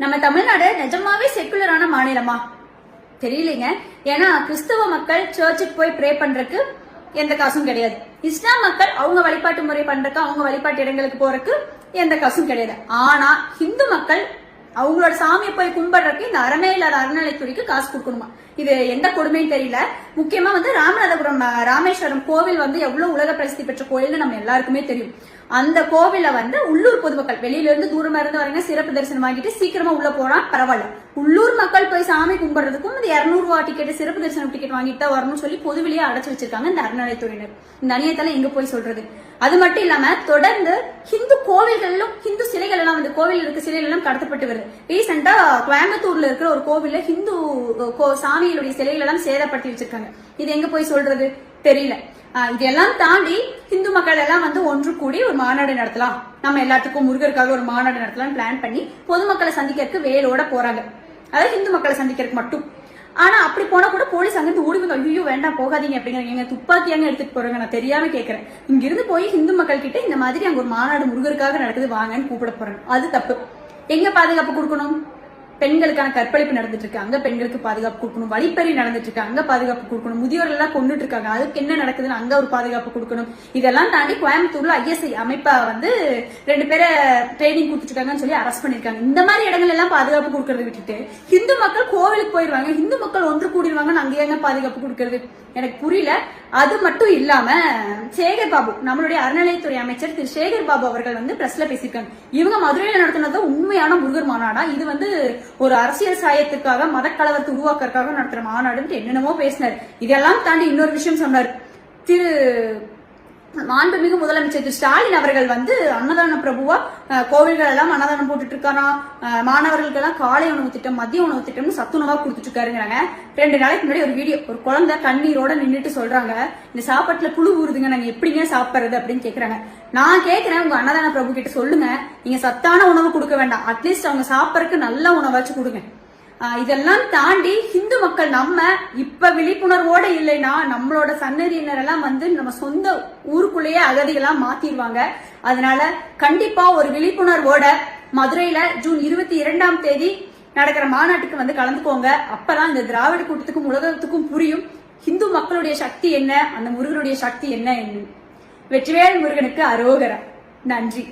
நம்ம தமிழ்நாடு நிஜமாவே செக்குலரான மாநிலமா? தெரியலைங்க. ஏன்னா கிறிஸ்தவ மக்கள் சர்ச்சுக்கு போய் ப்ரே பண்றதுக்கு எந்த காசும் கிடையாது. இஸ்லாம் மக்கள் அவங்க வழிபாட்டு முறை பண்றதுக்கு அவங்க வழிபாட்டு இடங்களுக்கு போறதுக்கு எந்த காசும் கிடையாது. ஆனா ஹிந்து மக்கள் அவங்களோட சாமியை போய் கும்பிடுறதுக்கு இந்த அறமே இல்லாத அறநிலைத்துறைக்கு காசு கொடுக்கணுமா? இது எந்த கொடுமைன்னு தெரியல. முக்கியமா வந்து ராமநாதபுரம் ராமேஸ்வரம் கோவில் வந்து எவ்வளவு உலக பிரசித்தி பெற்ற கோயில்னு நம்ம எல்லாருக்குமே தெரியும். அந்த கோவில வந்து உள்ளூர் பொதுமக்கள் வெளியில இருந்து தூரமா இருந்து வரீங்க சிறப்பு தரிசனம் வாங்கிட்டு சீக்கிரமா உள்ள போனா பரவாயில்ல. உள்ளூர் மக்கள் போய் சாமி கும்பிடுறதுக்கும் இந்த இருநூறு ரூபா டிக்கெட் சிறப்பு தரிசனம் டிக்கெட் வாங்கிட்டு தான் வரணும்னு சொல்லி பொதுவெளியே அடைச்சு வச்சிருக்காங்க இந்த அறநிலைத்துறையினர் இந்த அநியத்தெல்லாம் எங்க போய் சொல்றது? அது மட்டும் இல்லாம தொடர்ந்து ஹிந்து கோவில்களிலும் ஹிந்து சிலைகள் எல்லாம் வந்து கோவில் இருக்க சிலைகள் எல்லாம் கடத்தப்பட்டு வருது. ரீசெண்டா கோயம்புத்தூர்ல இருக்கிற ஒரு கோவில்ல ஹிந்து கோ- சாமிகளுடைய சிலைகள் எல்லாம் சேதப்படுத்தி வச்சிருக்காங்க. இது எங்க போய் சொல்றது? தெரியல. இதெல்லாம் தாண்டி ஹிந்து மக்கள் எல்லாம் வந்து ஒன்று கூடி ஒரு மாநாடு நடத்தலாம். நம்ம எல்லாத்துக்கும் முருகருக்காக ஒரு மாநாடு நடத்தலாம் பிளான் பண்ணி பொதுமக்களை சந்திக்கிறதுக்கு வேலோட போறாங்க. அதாவது ஹிந்து மக்களை சந்திக்கிறதுக்கு மட்டும். ஆனா அப்படி போனா கூட போலீஸ் அங்கிருந்து ஓடி வந்து ஐயோ வேண்டாம் போகாதீங்க அப்படிங்கிறாங்க எங்க துப்பாக்கியாங்க எடுத்துட்டு போறாங்க நான் தெரியாம கேக்குறேன். இங்க இருந்து போய் ஹிந்து மக்கள் கிட்ட இந்த மாதிரி அங்க ஒரு மாநாடு முருகருக்காக நடக்குது வாங்கன்னு கூப்பிட போறேன். அது தப்பு. எங்க பாதுகாப்பு கொடுக்கணும்? பெண்களுக்கான கற்பழிப்பு நடந்துட்டு இருக்கு அங்க பெண்களுக்கு பாதுகாப்பு கொடுக்கணும். வழிப்பறி நடந்துட்டு இருக்கு அங்க பாதுகாப்பு கொடுக்கணும். முதியோர் எல்லாம் கொண்டுட்டு இருக்காங்க அதுக்கு என்ன நடக்குதுன்னு அங்க ஒரு பாதுகாப்பு கொடுக்கணும். இதெல்லாம் தாண்டி கோயம்புத்தூர்ல ஐஎஸ்ஐ அமைப்பா வந்து ரெண்டு பேரை ட்ரைனிங் கொடுத்துட்ருக்காங்கன்னு சொல்லி அரெஸ்ட் பண்ணிருக்காங்க இந்த மாதிரி இடங்கள் எல்லாம் பாதுகாப்பு கொடுக்கறத விட்டுட்டு ஹிந்து மக்கள் கோவிலுக்கு போயிருவாங்க. ஹிந்து மக்கள் ஒன்று கூடிடுவாங்கன்னு அங்கே எங்க பாதுகாப்பு கொடுக்கறது? எனக்கு புரியல. அது மட்டும் இல்லாம சேகர் பாபு நம்மளுடைய அறநிலையத்துறை அமைச்சர் திரு சேகர் பாபு அவர்கள் வந்து பிரஸ்ல பேசியிருக்காங்க. இவங்க மதுரையில நடத்தினது உண்மையான முருகர் மாநாடா? இது வந்து ஒரு அரசியல் சாயத்துக்காக மதக்கலவரத்தை உருவாக்குறதுக்காக நடத்துற மாநாடுன்ட்டு என்னென்னமோ பேசினார். இதெல்லாம் தாண்டி இன்னொரு விஷயம் சொன்னார். திரு மாண்புமிகு முதலமைச்சர் திரு ஸ்டாலின் அவர்கள் வந்து அன்னதான பிரபுவா கோவில்கள் எல்லாம் அன்னதானம் போட்டுட்டு இருக்காராம் மாணவர்களுக்கெல்லாம் காலை உணவு திட்டம் மதிய உணவு திட்டம்னு சத்துணவா கொடுத்துட்டு இருக்காருங்கிறாங்க ரெண்டு நாளைக்கு முன்னாடி ஒரு வீடியோ ஒரு குழந்தை கண்ணீரோட நின்றுட்டு சொல்றாங்க இந்த சாப்பாட்டுல புழு ஊறுதுங்க நாங்க எப்படிங்க சாப்பிடுறது அப்படின்னு கேக்குறாங்க. நான் கேக்குறேன் உங்க அன்னதான பிரபு கிட்ட சொல்லுங்க நீங்க சத்தான உணவு கொடுக்க வேண்டாம். அட்லீஸ்ட் அவங்க சாப்பிடறதுக்கு நல்ல உணவாச்சும் கொடுங்க. இதெல்லாம் தாண்டி ஹிந்து மக்கள் நம்ம இப்ப விழிப்புணர்வோட இல்லைன்னா நம்மளோட சன்னதியினர் எல்லாம் வந்து நம்ம சொந்த ஊருக்குள்ளேயே அகதிகளா மாத்திடுவாங்க. அதனால கண்டிப்பா ஒரு விழிப்புணர்வோட மதுரையில ஜூன் இருபத்தி இரண்டாம் தேதி நடக்கிற மாநாட்டுக்கு வந்து கலந்துக்கோங்க. அப்பதான் இந்த திராவிட கூட்டத்துக்கும் உலகத்துக்கும் புரியும் ஹிந்து மக்களுடைய சக்தி என்ன அந்த முருகனுடைய சக்தி என்ன என்று வெற்றிவேல் முருகனுக்கு அரோகரம் நன்றி.